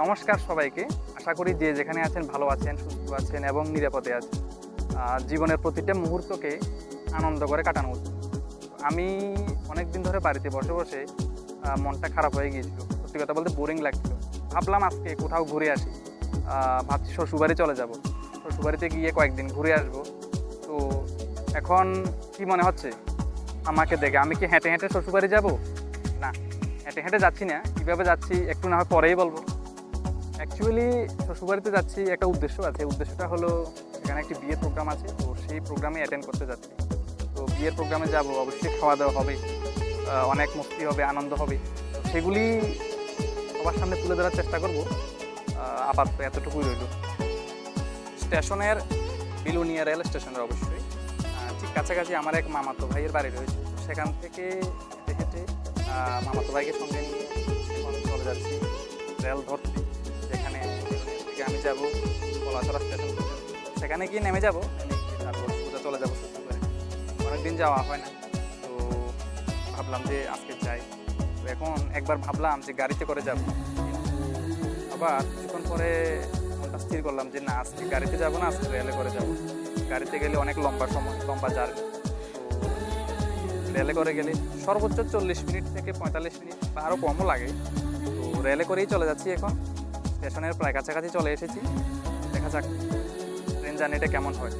নমস্কার সবাইকে। আশা করি যে যেখানে আছেন ভালো আছেন, সুস্থ আছেন এবং নিরাপদে আছেন। জীবনের প্রতিটা মুহূর্তকে আনন্দ করে কাটানো উচিত। আমি অনেক দিন ধরে বাড়িতে বসে বসে মনটা খারাপ হয়ে গিয়েছিল। সত্যি কথা বলতে বোরিং লাগছিল। ভাবলাম আজকে কোথাও ঘুরে আসি। ভাবছি শ্বশুরবাড়ি চলে যাব। শ্বশুরবাড়িতে গিয়ে কয়েকদিন ঘুরে আসব। তো এখন কি মনে হচ্ছে? আমাকে দেখে আমি কি হেঁটে হেঁটে শ্বশুরবাড়ি যাব? না, হেঁটে হেঁটে যাচ্ছি না। কীভাবে যাচ্ছি একটু না হয় পরেই বলব। অ্যাকচুয়ালি শ্বশুরবাড়িতে যাচ্ছি, একটা উদ্দেশ্য আছে। উদ্দেশ্যটা হলো, এখানে একটি বিয়ের প্রোগ্রাম আছে, তো সেই প্রোগ্রামে অ্যাটেন্ড করতে যাচ্ছি। তো বিয়ের প্রোগ্রামে যাব, অবশ্যই খাওয়া দাওয়া হবে অনেক মস্তি হবে, আনন্দ হবে। সেগুলি সবার সামনে তুলে ধরার চেষ্টা করব। আপাতত এতটুকুই রইল। স্টেশনের বিলুনিয়া রেল স্টেশনের অবশ্যই। ঠিক কাছাকাছি আমার এক মামাতো ভাইয়ের বাড়ি রয়েছে। সেখান থেকে হেঁটে হেঁটে মামাতো ভাইকে সঙ্গে নিয়ে চলে যাচ্ছি রেল ধরতে। আমি যাব কলাছড়া স্টেশন সেখানে গিয়ে নেমে যাব তারপর সোজা চলে যাব শ্বশুর বাড়ি অনেকদিন যাওয়া হয় না, তো ভাবলাম যে আজকে যাই। তো এখন একবার ভাবলাম যে গাড়িতে করে যাব। আবার কিছুক্ষণ পরে মনটা স্থির করলাম যে না, আজকে গাড়িতে যাব না, আজকে রেলে করে যাব। গাড়িতে গেলে অনেক লম্বা সময়, লম্বা জার্নি। রেলে করে গেলে সর্বোচ্চ চল্লিশ মিনিট থেকে পঁয়তাল্লিশ মিনিট বা আরও কমও লাগে। তো রেলে করেই চলে যাচ্ছি এখন। স্টেশনের প্রায় কাছাকাছি চলে এসেছি। দেখা যাক ট্রেন জার্নিটা কেমন হয়।